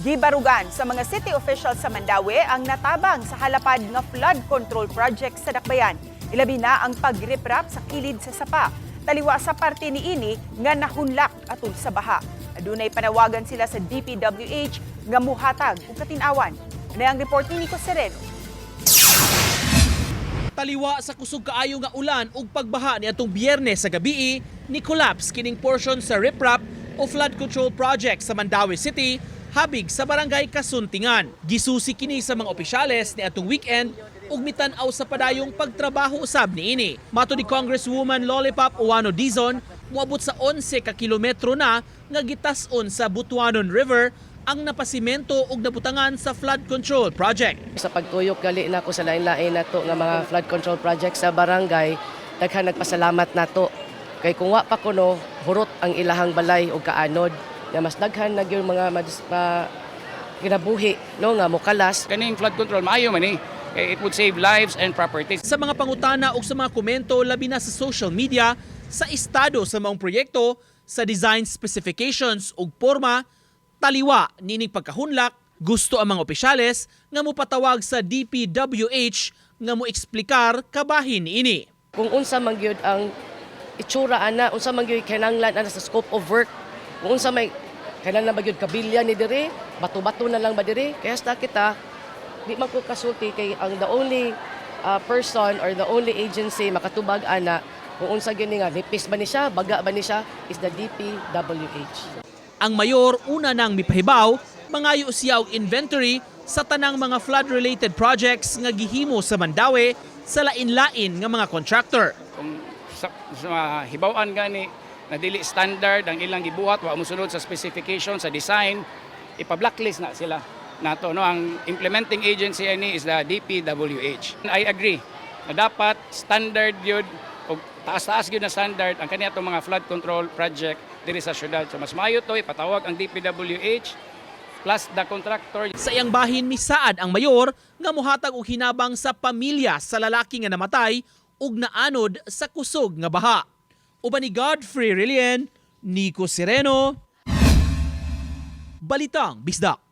Gibarugan sa mga city officials sa Mandawi ang natabang sa halapad nga flood control project sa Dakbayan. Ilabi na ang pagriprap sa kilid sa sapa. Taliwa sa parte ni ini nga nahunlak atul sa baha. Adunay panawagan sila sa DPWH nga muhatag ug katinawan. Ano ang report ni Nico Sereno? Taliwa sa kusog kaayo nga ulan ug pagbaha ni atong Biyernes sa gabi ni collapse kining portion sa riprap o flood control project sa Mandawi City habig sa barangay Kasuntingan. Gisusi kini sa mga opisyales ni atong weekend ug mitan-aw sa padayong pagtrabaho usab niini. Mato ni Congresswoman Lollipop Uwano Dizon, moabot sa 11 ka kilometro na nga gitas-on sa Butuanon River ang napasimento ug nabutangan sa flood control project. Sa pagtuyok gali na ko sa lain-lain nato nga mga flood control project sa barangay, daghan nagpasalamat nato. Kay kung wa pa kuno, hurot ang ilahang balay ug kaanod nga mas daghan na gyud mga madis, ma, ginabuhi no nga mokalas kaning flood control maayo man eh. Eh, It would save lives and properties. sa mga pangutana o sa mga komento labi na sa social media sa estado sa maong proyekto, sa design specifications ug porma, taliwa nining pagkahunlak, gusto ang mga opisyales nga mupatawag sa DPWH nga mo eksplikar kabahin ini. kung unsa man gyud ang itsura ana, unsa man gyud kinahanglan ana sa scope of work, kung unsa may kinahanglan ba gyud kabilya ni diri, bato-bato na lang ba diri, kaya sta kita di man ko kasulti kay ang the only uh, person or the only agency makatubag ana kung unsa gyud ni nga nipis ba ni siya, baga ba ni siya? Is the DPWH. Ang mayor una nang mipahibaw, mangayo siya og inventory sa tanang mga flood-related projects nga gihimo sa Mandawi sa lain-lain nga mga contractor. Kung sa, sa hibawaan gani na dili standard ang ilang gibuhat wa mosunod sa specification sa design ipa-blacklist na sila. Nato no ang implementing agency ani is the DPWH I agree na dapat standard yun o taas-taas yun na standard ang kaniya mga flood control project diri sa syudad. So mas maayo to ipatawag ang DPWH plus the contractor. Sa iyang bahin misaad ang mayor nga mohatag og hinabang sa pamilya sa lalaki nga namatay ug naanod sa kusog nga baha. Uban ni Godfrey Rillian, Nico Sereno, Balitang Bisdak.